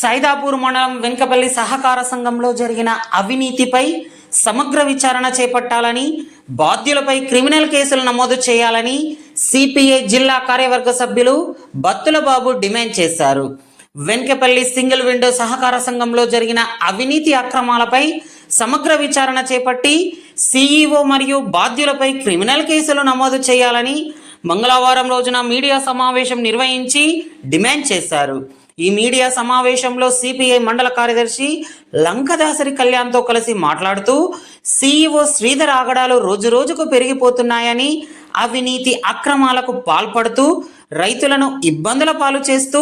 సైదాపూర్ మండలం వెంకపల్లి సహకార సంఘంలో జరిగిన అవినీతిపై సమగ్ర విచారణ చేపట్టాలని బాధ్యులపై క్రిమినల్ కేసులు నమోదు చేయాలని సిపిఐ జిల్లా కార్యవర్గ సభ్యులు బత్తుల బాబు డిమాండ్ చేశారు. వెంకపల్లి సింగిల్ విండో సహకార సంఘంలో జరిగిన అవినీతి అక్రమాలపై సమగ్ర విచారణ చేపట్టి సీఈఓ మరియు బాధ్యులపై క్రిమినల్ కేసులు నమోదు చేయాలని మంగళవారం రోజున మీడియా సమావేశం నిర్వహించి డిమాండ్ చేశారు. ఈ మీడియా సమావేశంలో సిపిఐ మండల కార్యదర్శి లంకదాసరి కళ్యాణ్తో కలిసి మాట్లాడుతూ సీఈఓ శ్రీధర్ ఆగడాలు రోజు రోజుకు పెరిగిపోతున్నాయని అవినీతి అక్రమాలకు పాల్పడుతూ రైతులను ఇబ్బందుల పాలు చేస్తూ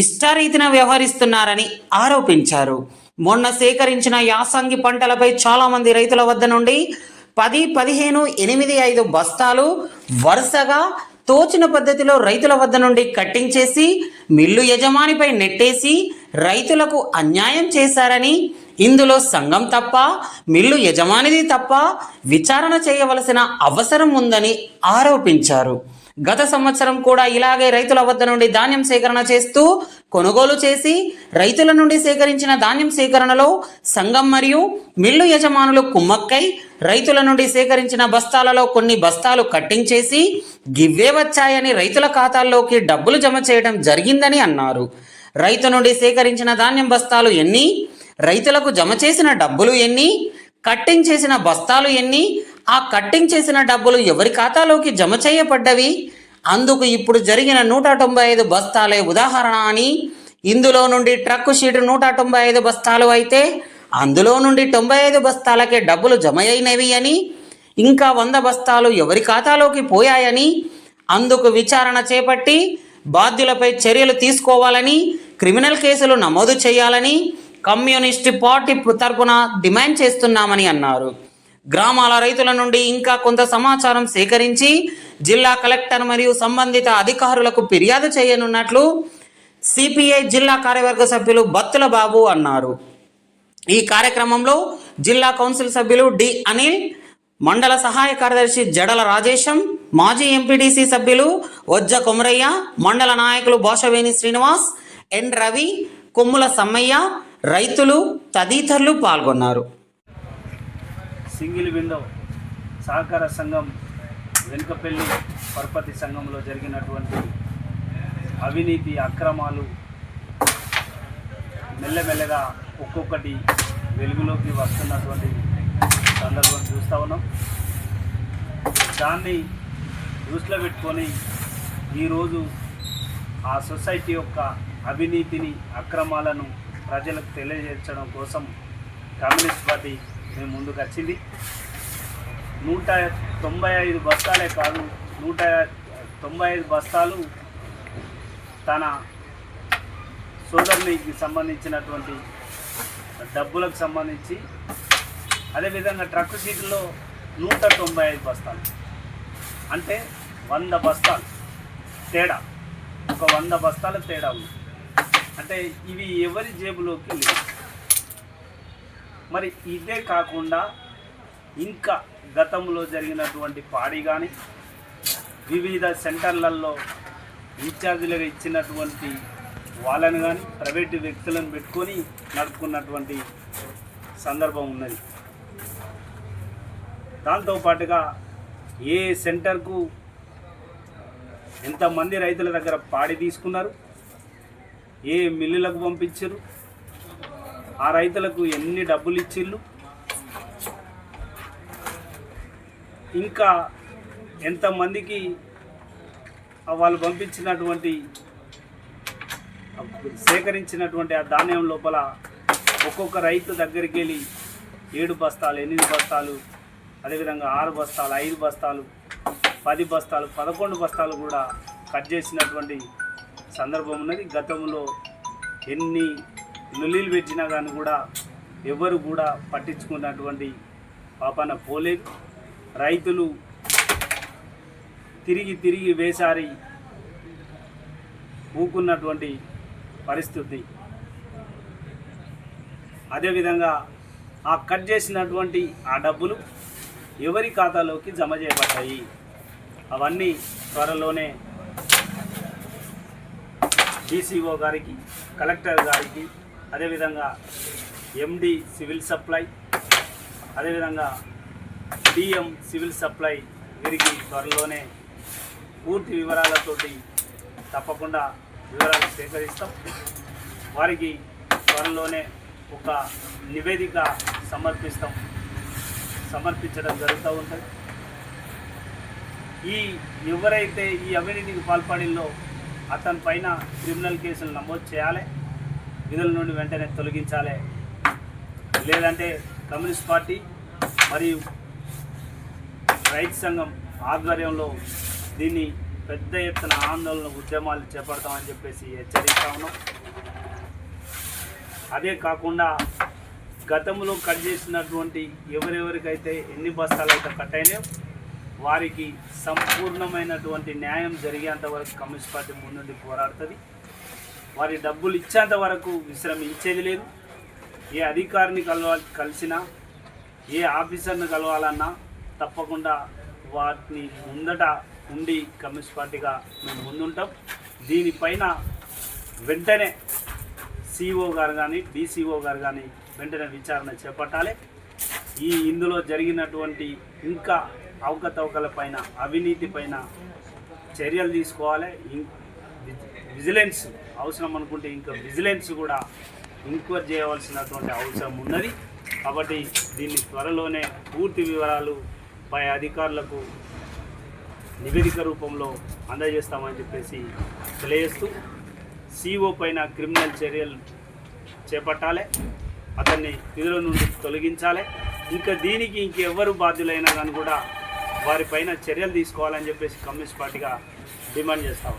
ఇష్టారీతిన వ్యవహరిస్తున్నారని ఆరోపించారు. మొన్న సేకరించిన యాసంగి పంటలపై చాలామంది రైతుల వద్ద నుండి పది పదిహేను ఎనిమిది ఐదు బస్తాలు వరుసగా తోచిన పద్ధతిలో రైతుల వద్ద నుండి కట్టింగ్ చేసి మిల్లు యజమానిపై నెట్టేసి రైతులకు అన్యాయం చేశారని ఇందులో సంఘం తప్ప మిల్లు యజమానిది తప్ప విచారణ చేయవలసిన అవసరం ఉందని ఆరోపించారు. గత సంవత్సరం కూడా ఇలాగే రైతుల వద్ద నుండి ధాన్యం సేకరణ చేస్తూ కొనుగోలు చేసి రైతుల నుండి సేకరించిన ధాన్యం సేకరణలో సంఘం మరియు మిల్లు యజమానులు కుమ్మక్కై రైతుల నుండి సేకరించిన బస్తాలలో కొన్ని బస్తాలు కట్టింగ్ చేసి గివ్వే వచ్చాయని రైతుల ఖాతాల్లోకి డబ్బులు జమ చేయడం జరిగిందని అన్నారు. రైతు నుండి సేకరించిన ధాన్యం బస్తాలు ఎన్ని? రైతులకు జమ చేసిన డబ్బులు ఎన్ని? కట్టింగ్ చేసిన బస్తాలు ఎన్ని? ఆ కట్టింగ్ చేసిన డబ్బులు ఎవరి ఖాతాలోకి జమ చేయబడ్డవి? అందుకు ఇప్పుడు జరిగిన నూట తొంభై ఐదు బస్తాలే ఉదాహరణ అని ఇందులో నుండి ట్రక్కు షీటు నూట తొంభై ఐదు బస్తాలు అయితే అందులో నుండి తొంభై ఐదు బస్తాలకే డబ్బులు జమ అయినవి అని ఇంకా వంద బస్తాలు ఎవరి ఖాతాలోకి పోయాయని అందుకు విచారణ చేపట్టి బాధ్యులపై చర్యలు తీసుకోవాలని క్రిమినల్ కేసులు నమోదు చేయాలని కమ్యూనిస్ట్ పార్టీ తరపున డిమాండ్ చేస్తున్నామని అన్నారు. గ్రామాల రైతుల నుండి ఇంకా కొంత సమాచారం సేకరించి జిల్లా కలెక్టర్ మరియు సంబంధిత అధికారులకు ఫిర్యాదు చేయనున్నట్లు సిపిఐ జిల్లా కార్యవర్గ సభ్యులు బత్తుల బాబు అన్నారు. ఈ కార్యక్రమంలో జిల్లా కౌన్సిల్ సభ్యులు డి అనిల్ మండల సహాయ కార్యదర్శి జడల రాజేశం మాజీ ఎంపీటీసీ సభ్యులు వజ్జ కొమరయ్య మండల నాయకులు భాషవేణి శ్రీనివాస్ ఎన్ రవి కొమ్ముల సమ్మయ్య రైతులు తదితరులు పాల్గొన్నారు. సింగిల్ విండో సహకార సంఘం వెనుకపల్లి పరపతి సంఘంలో జరిగినటువంటి అవినీతి అక్రమాలు మెల్లమెల్లగా ఒక్కొక్కటి వెలుగులోకి వస్తున్నటువంటి సందర్భం చూస్తూ ఉన్నాం. దాన్ని దృష్టిలో పెట్టుకొని ఈరోజు ఆ సొసైటీ యొక్క అవినీతిని అక్రమాలను ప్రజలకు తెలియజేర్చడం కోసం కమ్యూనిస్ట్ పార్టీ మేము ముందుకు వచ్చింది. నూట తొంభై ఐదు బస్తాలే కాదు నూట తొంభై ఐదు బస్తాలు తన సోదరునికి సంబంధించినటువంటి డబ్బులకు సంబంధించి అదేవిధంగా ట్రక్ సీట్లో నూట తొంభై ఐదు బస్తాలు. అంటే వంద బస్తాలు తేడా. ఒక వంద బస్తాల తేడా ఉంది. అంటే ఇవి ఎవరి జేబులోకి లేవు. మరి ఇదే కాకుండా ఇంకా గతంలో జరిగినటువంటి పాడి కానీ వివిధ సెంటర్లలో ఇన్ఛార్జీలుగా ఇచ్చినటువంటి వాళ్ళను కానీ ప్రైవేటు వ్యక్తులను పెట్టుకొని నడుపుకున్నటువంటి సందర్భం ఉన్నది. దాంతోపాటుగా ఏ సెంటర్కు ఎంతమంది రైతుల దగ్గర పాడి తీసుకున్నారు ఏ మిల్లులకు పంపించారు ఆ రైతులకు ఎన్ని డబ్బులు ఇచ్చిళ్ళు? ఇంకా ఎంతమందికి వాళ్ళు పంపించినటువంటి సేకరించినటువంటి ఆ ధాన్యం లోపల ఒక్కొక్క రైతు దగ్గరికి వెళ్ళి ఏడు బస్తాలు ఎనిమిది బస్తాలు అదేవిధంగా ఆరు బస్తాలు ఐదు బస్తాలు పది బస్తాలు పదకొండు బస్తాలు కూడా కట్ చేసినటువంటి సందర్భం ఉన్నది. గతంలో ఎన్ని నులీలు పెట్టినా కానీ కూడా ఎవరు కూడా పట్టించుకున్నటువంటి పాపన పోలేదు. రైతులు తిరిగి తిరిగి వేసారి ఊకున్నటువంటి పరిస్థితి. అదేవిధంగా ఆ కట్ చేసినటువంటి ఆ డబ్బులు ఎవరి ఖాతాలోకి జమ చేయబడ్డాయి? అవన్నీ త్వరలోనే డీసీఓ గారికి కలెక్టర్ గారికి అదేవిధంగా ఎండి సివిల్ సప్లై అదేవిధంగా డిఎం సివిల్ సప్లై వీరికి త్వరలోనే పూర్తి వివరాలతోటి తప్పకుండా వివరాలు సేకరిస్తాం. వారికి త్వరలోనే ఒక నివేదిక సమర్పిస్తాం. సమర్పించడం జరుగుతూ ఉంటుంది. ఈ ఎవరైతే ఈ అవినీతికి పాల్పడిందో అతని పైన క్రిమినల్ కేసులు నమోదు చేయాలి. విధుల నుండి వెంటనే తొలగించాలి. లేదంటే కమ్యూనిస్ట్ పార్టీ మరియు రైతు సంఘం ఆధ్వర్యంలో దీన్ని పెద్ద ఎత్తున ఆందోళన ఉద్యమాలు చేపడతామని చెప్పేసి హెచ్చరిస్తా ఉన్నాం. అదే కాకుండా గతంలో కట్ చేసినటువంటి ఎవరెవరికైతే ఎన్ని బస్తాలు అయితే కట్ అయినాయో వారికి సంపూర్ణమైనటువంటి న్యాయం జరిగేంత వరకు కమ్యూనిస్ట్ పార్టీ ముందుండి పోరాడుతుంది. వారి డబ్బులు ఇచ్చేంత వరకు విశ్రమించేది లేదు. ఏ అధికారిని కలవ కలిసినా ఏ ఆఫీసర్ని కలవాలన్నా తప్పకుండా వాటిని ముందట ఉండి కమ్యూనిస్ట్ పార్టీగా మేము ముందుంటాం. దీనిపైన వెంటనే సిఓ గారు కానీ డిసిఓ గారు కానీ వెంటనే విచారణ చేపట్టాలి. ఈ ఇందులో జరిగినటువంటి ఇంకా అవకతవకల పైన అవినీతి పైన చర్యలు తీసుకోవాలి. విజిలెన్స్ అవసరం అనుకుంటే ఇంకా విజిలెన్స్ కూడా ఎంక్వైరీ చేయవలసినటువంటి అవసరం ఉన్నది. కాబట్టి దీన్ని త్వరలోనే పూర్తి వివరాలు పై అధికారులకు నివేదిక రూపంలో అందజేస్తామని చెప్పేసి తెలియజేస్తూ సిఓ పైన క్రిమినల్ చర్యలు చేపట్టాలి. అతన్ని విధుల నుండి తొలగించాలి. ఇంకా దీనికి ఇంకెవ్వరు బాధ్యులైనా కానీ కూడా వారిపైన చర్యలు తీసుకోవాలని చెప్పేసి కమ్యూనిస్ట్ పార్టీగా డిమాండ్ చేస్తాము